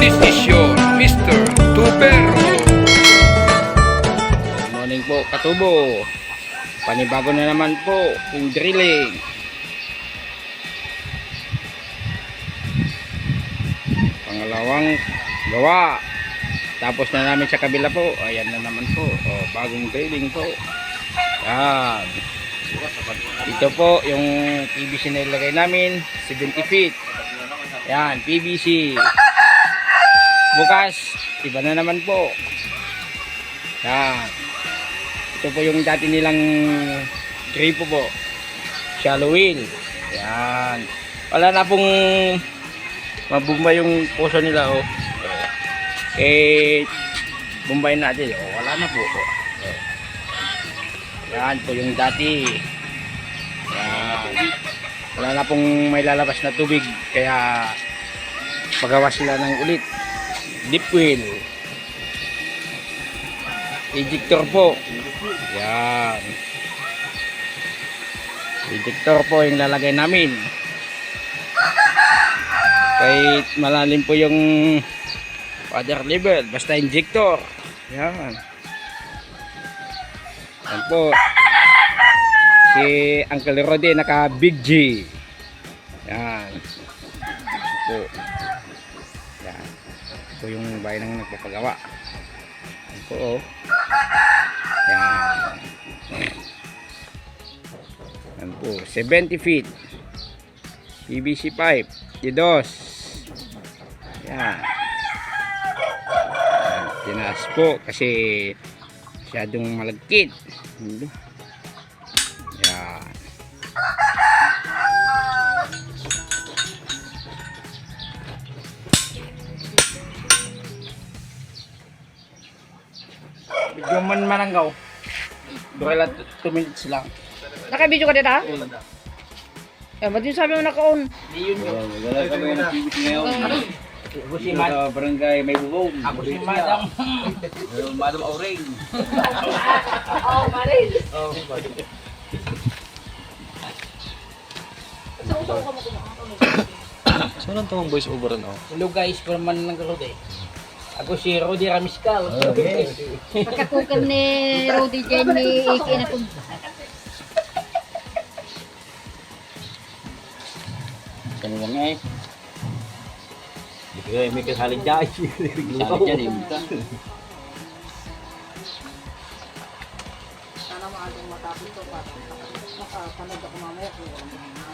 This is your Mr. Tupero. Good morning po, Katubo. Panibago na naman po yung drilling. Pangalawang gawa. Tapos na namin sa kabila po. Ayan na naman po. O, bagong drilling po. Yan. Ito po yung PVC na ilagay namin. 70 feet. Yan, PVC. Bukas, iba na naman po. Yan. Ito po yung dati nilang gripo po. Shallow wheel. Yan. Wala na pong mabumba yung puso nila oh. Eh bumbay natin oh. Wala na po. Oh. Yan po yung dati. Yan. Wala na pong may lalabas na tubig kaya pagawa sila ng ulit. Deep wheel. Ejector po. Yan. Ejector po yung lalagay namin. Kahit malalim po yung water level. Basta injector. Yan. Yan po. Si Uncle Rode naka Big G. Yan po. Ito yung bayan ng nagpapagawa. Yan po oh. Yan. Yan po. 70 feet. PVC pipe. Didos. Yan. Tinaas po kasi masyadong malagkit. Medyo man mananggaw. Doon lang 2 minutes lang. Naka-video ka dito? Eh, ba't yung sabi mo naka-on? Di yun yun. Wala kami ng TV ngayon. Ako si Mad. Sa barangay may bubong. Ako si Madam. Madam Aureng. Oo, Maril. Saan ang tamang voice over na? Hello guys, perman ng galod eh. Ako si Rudy Ramiscal. Pagkakukan ni Rudy dyan ni Iki na kung... Kan lang eh. Di kaya may kasalit dyan. Kasalit dyan eh. Sana maagang matapos ito para makapanood ako mamaya kung ano na.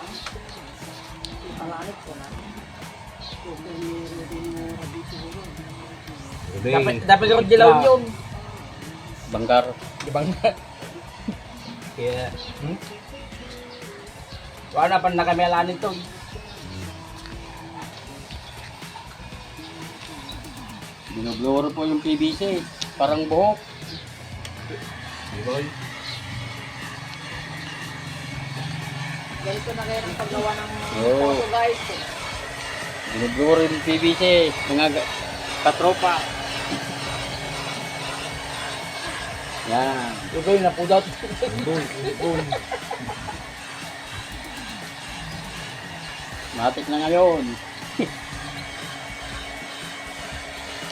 Ipalanit ko na. Kung may Rudy mo Rudy siguro. Dapat dapat yung dilaw yun. Bangkar. Di ba nga? Kaya, hmm? Wala na pa na kami alanin to. Binoblower po yung PVC. Parang buhok. Ganito na kayo ng paggawa ng photo guys. Binoblower yung PVC. Mga ga- katropa. Yan. Ugoy na pudot. Matik na ngayon.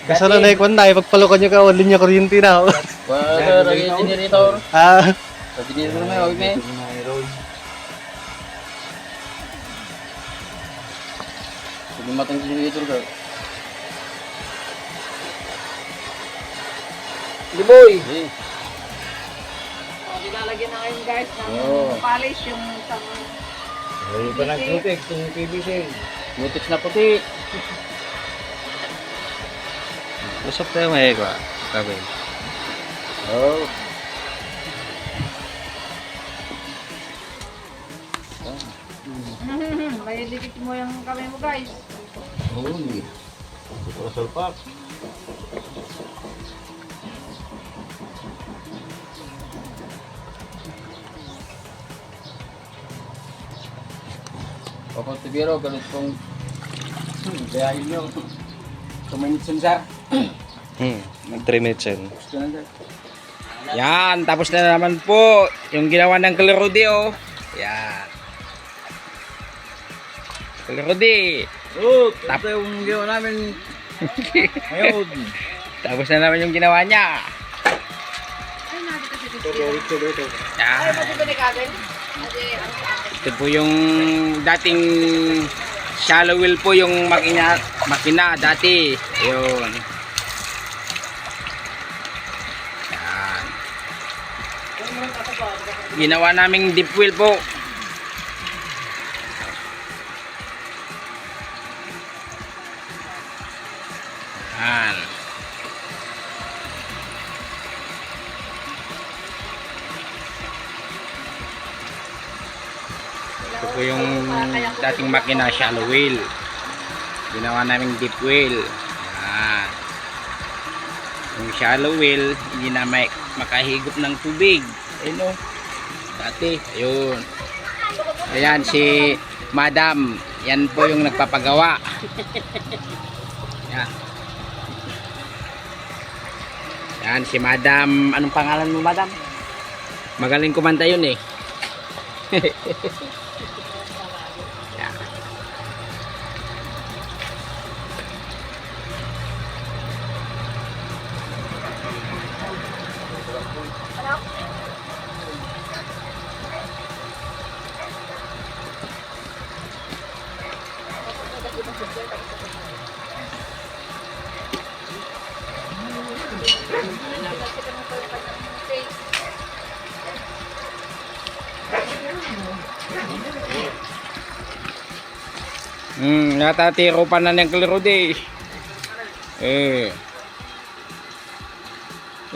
Kasi na naikwan na, ipagpalukan nyo ka, linya kuryente na. Wala lagi generator. ah, Sa generator na yun. eh. Sige matang generator ka. Liboy. Eh. Nilalagyan na ngayon guys ng Oo. polish yung isang Ay, ba nag-tubig itong PVC? Butik na puti. usap tayo may kwa. Sabi. Oh. may dikit mo yung kamay mo guys. Oh, ni. Para salpak. Papa Tibiro, ganit kong hmm, gayahin nyo. Kuminitsun sir. Hmm, nag 3 minutes yun. Gusto na dyan. Yan, tapos na naman po yung ginawa ng Kalirudi oh. Yan. Kalirudi. Oh, tapos yung ginawa namin Ngayon. Tapos na naman yung ginawa niya. Ay, Yan. pati ba ni Kevin? Ate, ano sa akin? Ito po yung dating shallow wheel po yung makina, makina dati. Ayun. Yan. Ginawa naming deep wheel po. Yan. Po yung dating makina shallow wheel. Ginawa namin deep wheel. Yan. Yung shallow wheel, hindi na may makahigop ng tubig. Ayun o. Dati. Ayun. Ayan si Madam. Yan po yung nagpapagawa. Yan. Yan si Madam. Anong pangalan mo Madam? Magaling kumanta yun eh. Hmm, natatiro pa na ng klaro. Eh.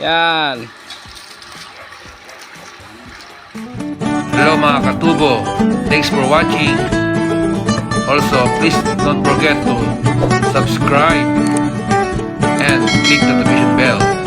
Yan. Hello mga katubo. Thanks for watching. Also, please don't forget to subscribe and click the notification bell.